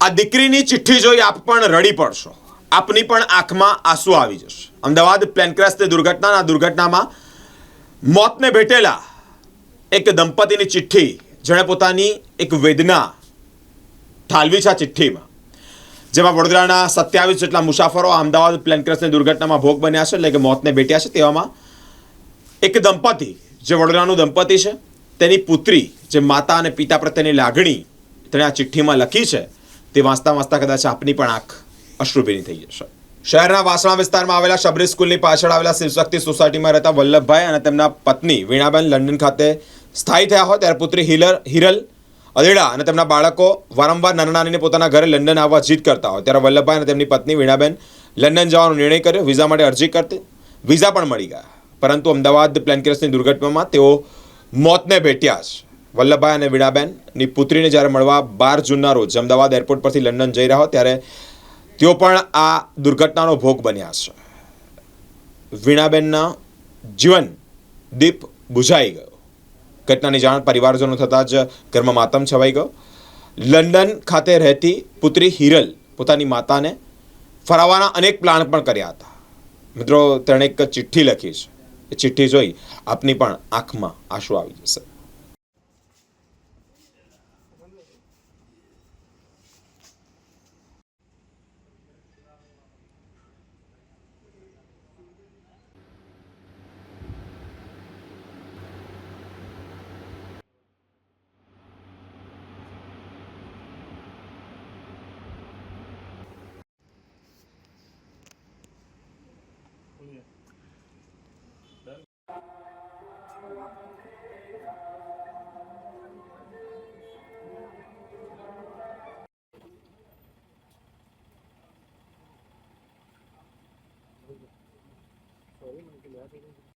આ દીકરીની ચિઠ્ઠી જોઈ આપ પણ રડી પડશો. આપની પણ આંખમાં આંસુ આવી જશે. અમદાવાદ પ્લેન દુર્ઘટનાના દુર્ઘટનામાં મોતને ભેટેલા એક દંપતીની ચિઠ્ઠી, જેણે પોતાની એક વેદના ઠાલવી છે આ ચિઠ્ઠીમાં. જેમાં વડોદરાના સત્યાવીસ જેટલા મુસાફરો અમદાવાદ પ્લેન દુર્ઘટનામાં ભોગ બન્યા છે, એટલે કે મોતને ભેટ્યા છે, તેવામાં એક દંપતી, જે વડોદરાનું દંપતી છે, તેની પુત્રી, જે માતા અને પિતા પ્રત્યેની લાગણી તેણે આ ચિઠ્ઠીમાં લખી છે તે વાંચતા વાંચતા કદાચ આપની પણ આંખ અશ્રુભીની થઈ જશે. શહેરના વાસણા વિસ્તારમાં આવેલા શબરી સ્કૂલની પાછળ આવેલા શિવશક્તિ સોસાયટીમાં રહેતા વલ્લભભાઈ અને તેમના પત્ની વીણાબેન લંડન ખાતે સ્થાયી થયા હોય ત્યારે પુત્રી હિલર, હિરલ અદેડા અને તેમના બાળકો વારંવાર નાના નાનીને પોતાના ઘરે લંડન આવવા જીત કરતા હોય. ત્યારે વલ્લભભાઈ અને તેમની પત્ની વીણાબેન લંડન જવાનો નિર્ણય કર્યો. વિઝા માટે અરજી કરતી. વિઝા પણ મળી ગયા. પરંતુ અમદાવાદ પ્લેન ક્રેશની દુર્ઘટનામાં તેઓ મોતને ભેટ્યા છે વલ્લભભાઈ અને વીણાબેનની પુત્રીને જ્યારે મળવા બાર જૂનના રોજ અમદાવાદ એરપોર્ટ પરથી લંડન જઈ રહ્યા ત્યારે તેઓ પણ આ દુર્ઘટનાનો ભોગ બન્યા છે વીણાબેનના જીવન દીપ બુઝાઈ ગયો. ઘટનાની જાણ પરિવારજનો થતાં જ ઘરમાં માતમ છવાઈ ગયો. લંડન ખાતે રહેતી પુત્રી હિરલ પોતાની માતાને ફરાવવાના અનેક પ્લાન પણ કર્યા હતા. મિત્રો, તેણે એક ચિઠ્ઠી લખી છે. એ ચિઠ્ઠી જોઈ આપની પણ આંખમાં આંસુ આવી જશે. loving you.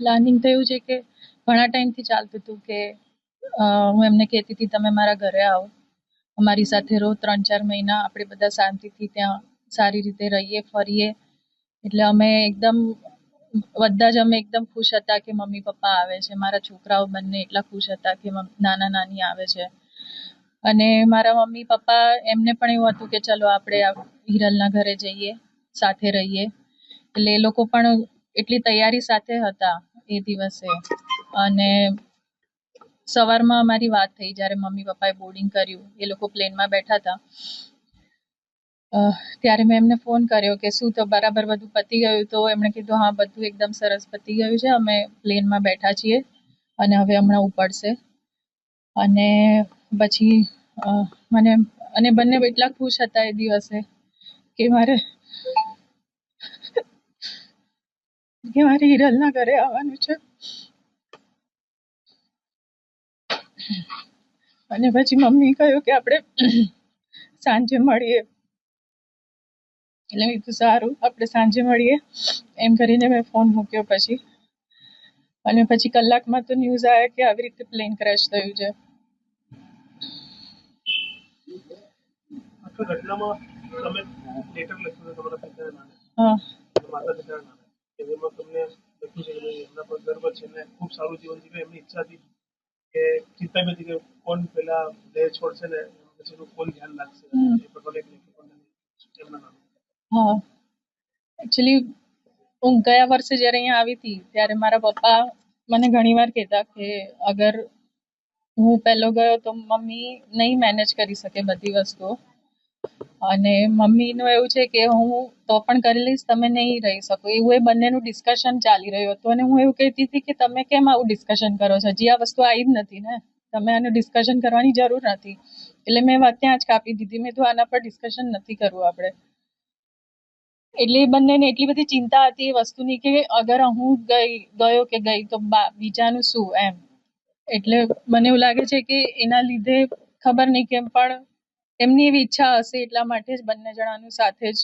પ્લાનિંગ એવું છે કે ઘણા ટાઈમથી ચાલતું હતું કે હું એમને કહેતી હતી, તમે મારા ઘરે આવો. અમારી સાથે રહો ત્રણ ચાર મહિના. આપણે બધા શાંતિથી ત્યાં સારી રીતે રહીએ, ફરીએ. એટલે અમે એકદમ, બધા જ અમે એકદમ ખુશ હતા કે મમ્મી પપ્પા આવે છે. મારા છોકરાઓ બંને એટલા ખુશ હતા કે નાના નાની આવે છે. અને મારા મમ્મી પપ્પા એમને પણ એવું હતું કે, ચલો, આપણે હિરલના ઘરે જઈએ, સાથે રહીએ. એટલે એ લોકો પણ એટલી તૈયારી સાથે હતા એ દિવસે. અને સવારમાં અમારી વાત થઈ જ્યારે મમ્મી પપ્પાએ બોર્ડિંગ કર્યું, એ લોકો પ્લેનમાં બેઠા હતા. ત્યારે મેં એમને ફોન કર્યો કે શું તો બરાબર બધું પતી ગયું તો? એમણે કીધું, હા, બધું એકદમ સરસ પતી ગયું છે. અમે પ્લેનમાં બેઠા છીએ અને હવે હમણાં ઉપડશે. અને પછી મને, અને બંને એટલા ખુશ હતા એ દિવસે કે મારે કે મારે હિરલના ઘરે આવવાનું છે. અને પછી મમ્મી કહ્યું કે આપણે સાંજે મળીએ. એટલે મેં કીધું સારું આપણે સાંજે મળીએ. એમ કરીને મેં ફોન મૂક્યો પછી. અને પછી કલાકમાં તો ન્યૂઝ આવ્યા કે આવી રીતે પ્લેન ક્રેશ થયું છે. ઘટનામાં તમે લેટર લખ્યું તમારા પિતાના નામે. હા. માતા પિતાના ગર્વ છે. ને ખૂબ સારું જીવન જીવે એમની ઈચ્છા હતી કે ચિંતા બી હતી કે કોણ પેલા દેહ છોડશે ને પછીનું કોણ ધ્યાન રાખશે. એ એમના નામે હા. એકચ્યુઅલી હું ગયા વર્ષે જ્યારે અહીંયા આવી હતી ત્યારે મારા પપ્પા મને ઘણીવાર કહેતા કે અગર હું પહેલો ગયો તો મમ્મી નહીં મેનેજ કરી શકે બધી વસ્તુઓ. અને મમ્મીનું એવું છે કે હું તો પણ કરી લઈશ, તમે નહીં રહી શકો. એવું એ બંનેનું ડિસ્કશન ચાલી રહ્યું હતું અને હું એવું કહેતી હતી કે તમે કેમ આવું ડિસ્કશન કરો છો? હજી આ વસ્તુ આવી જ નથી ને? તમે આનું ડિસ્કશન કરવાની જરૂર નથી. એટલે મેં વાત ત્યાં જ કાપી દીધી. મેં તો આના પર ડિસ્કશન નથી કરવું આપણે. એટલે એ બંનેને એટલી બધી ચિંતા હતી એ વસ્તુની કે અગર હું ગઈ, ગયો કે ગઈ તો બીજાનું શું એમ? એટલે મને એવું લાગે છે કે એના લીધે ખબર નહીં કેમ પણ એમની એવી ઈચ્છા હશે એટલા માટે જ બંને જણાનું સાથે જ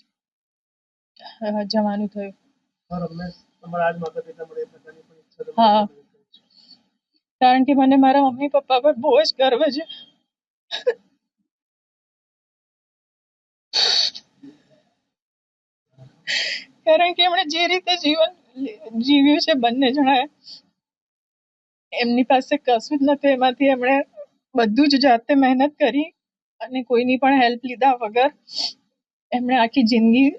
જવાનું થયું. હા. કારણ કે મને મારા મમ્મી પપ્પા પર બહુ જ ગર્વ છે. કારણ કે એમણે જે રીતે જીવન જીવ્યું છે બંને જણાએ એમની પાસે કશું જ નથી. એમાંથી એમણે બધું જ જાતે મહેનત કરી અને કોઈની પણ હેલ્પ લીધા વગર એમણે આખી જિંદગી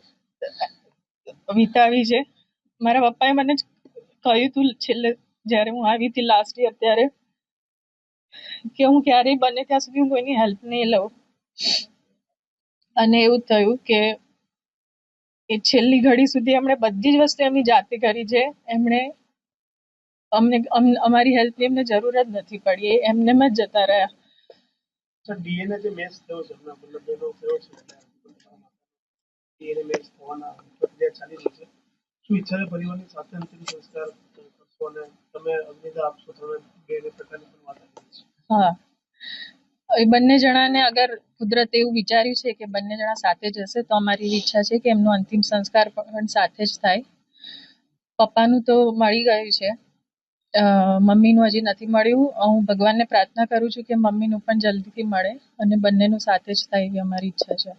વિતાવી છે. મારા પપ્પાએ મને કહ્યું હતું છેલ્લે જ્યારે હું આવી હતી લાસ્ટ યર ત્યારે કે હું ક્યારેય બને ત્યાં સુધી હું કોઈની હેલ્પ નહીં લઉં. અને એવું થયું કે એ છેલ્લી ઘડી સુધી એમણે બધી જ વસ્તુ એમની જાતે કરી છે. એમણે અમને અમારી હેલ્પની એમને જરૂર જ નથી પડી. એમને જ જતા રહ્યા. સર ડીએનએ જે મેચ થયો છે મતલબ એનો થયો છે ડીએનએ મેચ થવાના પ્રક્રિયા ચાલી રહી છે. શું ઈચ્છા છે પરિવારની સાથે અંતિમ સંસ્કાર કરશો અને તમે અગ્નિદા આપશો, તમે બે પ્રકારની પણ વાત કરી છે. હા. એ બંને જણાને અગર કુદરત એવું વિચાર્યું છે કે બંને જણા સાથે જ હશે, તો અમારી ઈચ્છા છે કે એમનો અંતિમ સંસ્કાર પણ સાથે જ થાય. પપ્પાનું તો મળી ગયું છે. મમ્મીનું હજી નથી મળ્યું. હું ભગવાનને પ્રાર્થના કરું છું કે મમ્મીનું પણ જલ્દીથી મળે અને બંનેનું સાથે જ થાય એવી અમારી ઈચ્છા છે.